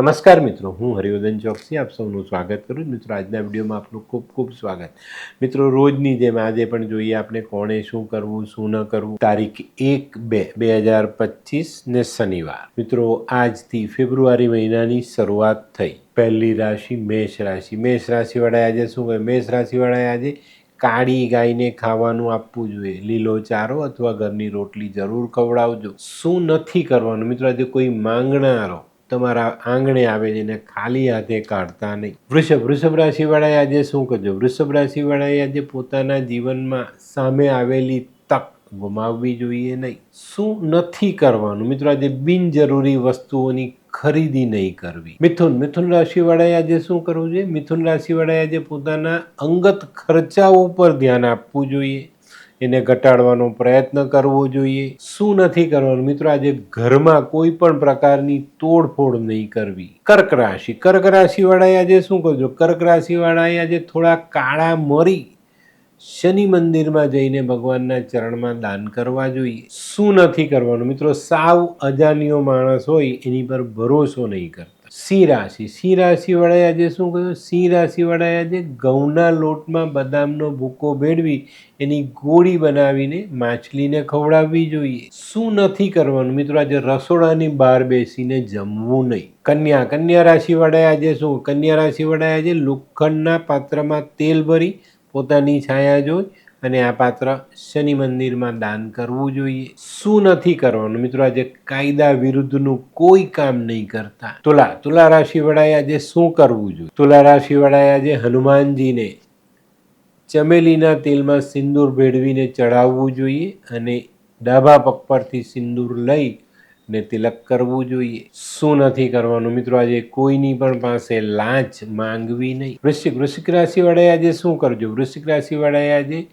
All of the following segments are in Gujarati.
નમસ્કાર મિત્રો, હું હરિવર્ધન ચોકસી, આપ સૌનું સ્વાગત કરું છું. મિત્રો, આજના વિડીયોમાં આપનું ખૂબ ખૂબ સ્વાગત. મિત્રો, રોજની જેમ આજે પણ જોઈએ આપણે કોણે શું કરવું, શું ન કરવું. તારીખ એક બે બે હજાર પચીસ ને શનિવાર. મિત્રો, આજથી ફેબ્રુઆરી મહિનાની શરૂઆત થઈ. પહેલી રાશિ મેષ રાશિ. મેષ રાશિવાળાએ આજે શું કહે મેષ રાશિવાળાએ આજે કાળી ગાયને ખાવાનું આપવું જોઈએ. લીલો ચારો અથવા ઘરની રોટલી જરૂર ખવડાવજો. શું નથી કરવાનું? મિત્રો, આજે કોઈ માંગણારો તમારા આંગણે આવે છે ને ખાલી હાથે કાઢતા નહીં. વૃષભ વૃષભ રાશિવાળાએ આજે શું કરજો વૃષભ રાશિવાળાએ આજે પોતાના જીવનમાં સામે આવેલી તક ગુમાવવી જોઈએ નહીં. શું નથી કરવાનું? મિત્રો, આજે બિનજરૂરી વસ્તુઓની ખરીદી નહીં કરવી. મિથુન મિથુન રાશિવાળાએ આજે શું કરવું જોઈએ? મિથુન રાશિવાળાએ આજે પોતાના અંગત ખર્ચાઓ પર ધ્યાન આપવું જોઈએ. એને ઘટાડવાનો પ્રયત્ન કરવો જોઈએ. શું નથી કરવાનું? મિત્રો, આજે ઘરમાં કોઈ પણ પ્રકારની તોડફોડ નહીં કરવી. કર્ક રાશિ. કર્ક રાશિવાળાએ આજે શું કરજો કર્ક રાશિવાળાએ આજે થોડા કાળા મરી શનિ મંદિરમાં જઈને ભગવાનના ચરણમાં દાન કરવા જોઈએ. શું નથી કરવાનું? મિત્રો, સાવ અજાણ્યો માણસ હોય એની પર ભરોસો નહીં કરતા. સિંહ રાશિ. સિંહ રાશિવાળાએ આજે શું કહ્યું સિંહ રાશિવાળાએ આજે ઘઉંના લોટમાં બદામનો ભૂકો ભેળવી એની ગોળી બનાવીને માછલીને ખવડાવવી જોઈએ. શું નથી કરવાનું? મિત્રો, આજે રસોડાની બહાર બેસીને જમવું નહીં. કન્યા. કન્યા રાશિવાળાએ આજે શું? કન્યા રાશિવાળાએ આજે લોખંડના પાત્રમાં તેલ ભરી પોતાની છાયા જોઈ અને આ પાત્ર શનિ મંદિરમાં દાન કરવું જોઈએ. શું નથી કરવાનું? મિત્રો, આજે કાયદા વિરુદ્ધનું કોઈ કામ નહીં કરતા. તુલા તુલા રાશિવાળાએ આજે શું કરવું જોઈએ? તુલા રાશિવાળાએ આજે હનુમાનજીને ચમેલીના તેલમાં સિંદૂર ભેળવીને ચડાવવું જોઈએ અને ડાબા પગ પરથી સિંદૂર લઈ ને તિલક કરવું જોઈએ. શું નથી કરવાનું? મિત્રો, આજે કોઈની પણ પાસે લાંચ માંગવી નહીં. વૃશ્ચિક વૃશ્ચિક રાશિવાળાએ આજે શું કરજો? વૃશ્ચિક રાશિવાળાએ આજે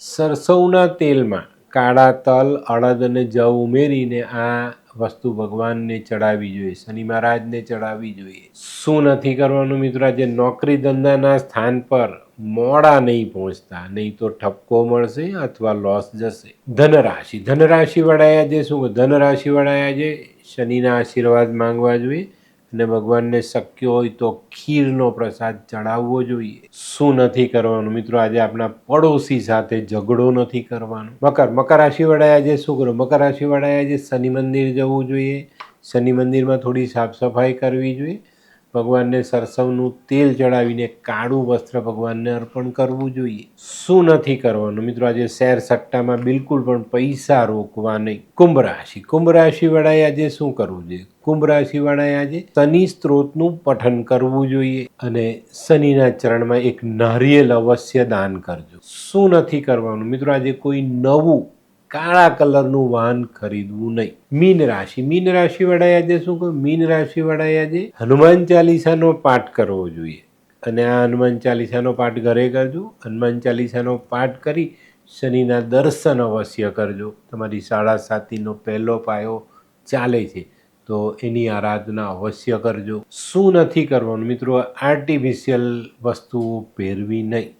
સરસવના તેલમાં કાળા તલ, અડદ અને જવ ઉમેરીને આ વસ્તુ ભગવાનને ચડાવવી જોઈએ, શનિ મહારાજને ચડાવવી જોઈએ. શું નથી કરવાનું મિત્રો? આજે નોકરી ધંધાના સ્થાન પર મોડા નહીં પહોંચતા, નહીં તો ઠપકો મળશે અથવા લોસ જશે. ધનરાશિ ધનરાશિ વાળાએ આજે શું? ધનરાશિ વાળાએ આજે શનિના આશીર્વાદ માંગવા જોઈએ. અને ભગવાનને શક્ય હોય તો ખીરનો પ્રસાદ ચડાવવો જોઈએ. શું નથી કરવાનું? મિત્રો, આજે આપણા પડોશી સાથે ઝઘડો નથી કરવાનો. મકર મકર રાશિવાળાએ આજે શું કરો મકર રાશિવાળાએ આજે શનિ મંદિર જવું જોઈએ. શનિ મંદિરમાં થોડી સાફ સફાઈ કરવી જોઈએ. ભગવાનને સરસવનું તેલ ચડાવીને કાળું વસ્ત્ર ભગવાનને અર્પણ કરવું જોઈએ. શું નથી કરવાનું? મિત્રો, આજે શેર સટ્ટામાં બિલકુલ પણ પૈસા રોકવા નહીં. કુંભ રાશિ. કુંભ રાશિવાળાએ આજે શું કરવું જોઈએ? કુંભ રાશિવાળાએ આજે શનિ સ્ત્રોતનું પઠન કરવું જોઈએ અને શનિના ચરણમાં એક નારિયેલ અવશ્ય દાન કરજો. શું નથી કરવાનું? મિત્રો, આજે કોઈ નવું કાળા કલરનું વાહન ખરીદવું નહીં. મીન રાશિ. મીન રાશિવાળાએ આજે શું કહ્યું? મીન રાશિવાળાએ આજે હનુમાન ચાલીસાનો પાઠ કરવો જોઈએ. અને આ હનુમાન ચાલીસાનો પાઠ ઘરે કરજો. હનુમાન ચાલીસાનો પાઠ કરી શનિના દર્શન અવશ્ય કરજો. તમારી સાડા સાતીનો પહેલો પાયો ચાલે છે. તો એની આરાધના અવશ્ય કરજો. શું નથી કરવાનું? મિત્રો આર્ટિફિશિયલ વસ્તુઓ પહેરવી નહીં.